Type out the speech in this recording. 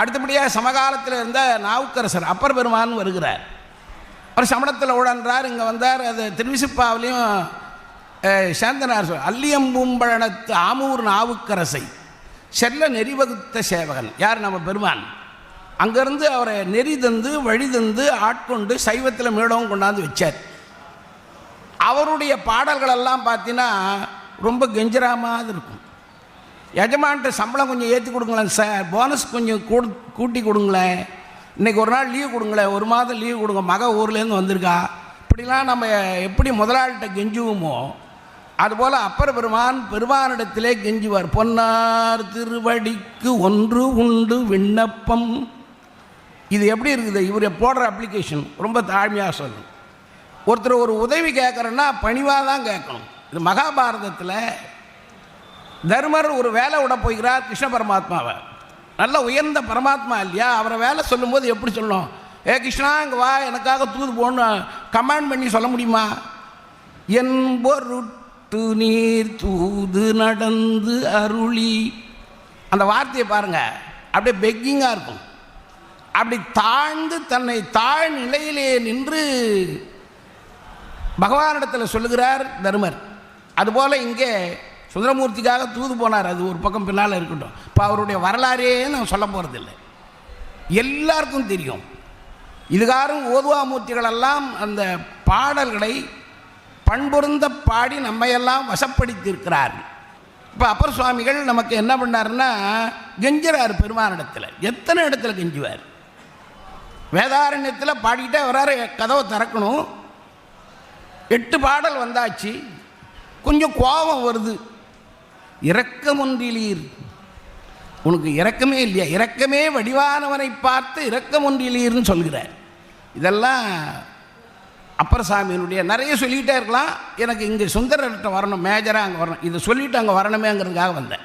அடுத்தபடியாக சமகாலத்தில் இருந்த நாவுக்கரசர் அப்பர் பெருமான் வருகிறார். அவர் சமணத்தில் உழன்றார் இங்கே வந்தார் அது திருவிசிப்பாவிலையும் சேந்தனார் சொல் அல்லியம்பூம்பழனத்து ஆமூர் நாவுக்கரசை செல்ல நெறிவகுத்த சேவகன். யார் நம்ம பெருமான்? அங்கேருந்து அவரை நெறி தந்து வழி தந்து ஆட்கொண்டு சைவத்தில் மேடவும் கொண்டாந்து வச்சார். அவருடைய பாடல்களெல்லாம் பார்த்தீங்கன்னா ரொம்ப கெஞ்சரா மாதிரி இருக்கும். எஜமான்ட்ட சம்பளம் கொஞ்சம் ஏற்றி கொடுங்களேன் சார் போனஸ் கொஞ்சம் கூடு கூட்டி கொடுங்களேன். இன்னைக்கு ஒரு நாள் லீவ் கொடுங்களேன். ஒரு மாதம் லீவ் கொடுங்க. மக ஊர்லேருந்து வந்திருக்கா. இப்படிலாம் நம்ம எப்படி முதலாளிகிட்ட கெஞ்சுவோமோ அதுபோல் அப்பர் பெருமான் பெருமானிடத்திலே கெஞ்சுவார். பொன்னார் திருவடிக்கு ஒன்று உண்டு விண்ணப்பம். இது எப்படி இருக்குது? இவர் போடுற அப்ளிகேஷன் ரொம்ப தாழ்மையாக சொல்லணும். ஒருத்தர் ஒரு உதவி கேட்குறேன்னா பணிவாக தான் கேட்கணும். இது மகாபாரதத்தில் தர்மர் ஒரு வேலை விட போகிறார் கிருஷ்ண பரமாத்மாவை. நல்ல உயர்ந்த பரமாத்மா இல்லையா? அவரை வேலை சொல்லும்போது எப்படி சொல்லணும் ஏ கிருஷ்ணா இங்கே வா எனக்காக தூது போன்னு கமாண்ட் பண்ணி சொல்ல முடியுமா? என் பொருட்டு நீர் தூது நடந்து அருளி. அந்த வார்த்தையை பாருங்கள் அப்படியே பெக்கிங்காக இருக்கும். அப்படி தாழ்ந்து தன்னை தாழ் நிலையிலே நின்று பகவானிடத்தில் சொல்லுகிறார் தர்மர். அதுபோல் இங்கே சுந்தரமூர்த்திக்காக தூது போனார். அது ஒரு பக்கம் பின்னால் இருக்கட்டும். இப்போ அவருடைய வரலாறே நான் சொல்ல போகிறதில்லை எல்லாருக்கும் தெரியும். இதுகாரும் ஓதுவாமூர்த்திகளெல்லாம் அந்த பாடல்களை பண்பொருந்த பாடி நம்மையெல்லாம் வசப்படுத்தியிருக்கிறார் இப்போ அப்பர் சுவாமிகள் நமக்கு என்ன பண்ணாருன்னா கெஞ்சுறார் பெருமானிடத்தில் எத்தனை இடத்துல கெஞ்சுவார்? வேதாரண்யத்தில் பாடிக்கிட்டே வராரு கதவை திறக்கணும். எட்டு பாடல் வந்தாச்சு. கொஞ்சம் கோபம் வருது. இரக்கமொன்றிலீர். உனக்கு இரக்கமே இல்லையா? இரக்கமே வடிவானவனை பார்த்து இரக்கமொன்றிலீர்னு சொல்கிறார். இதெல்லாம் அப்பர் சாமியினுடைய நிறைய சொல்லிக்கிட்டே இருக்கலாம். எனக்கு இங்கே சுந்தரர்கிட்ட வரணும் மேஜராக அங்கே வரணும். இதை சொல்லிவிட்டு அங்கே வரணுமேங்கிறதுக்காக வந்தேன்.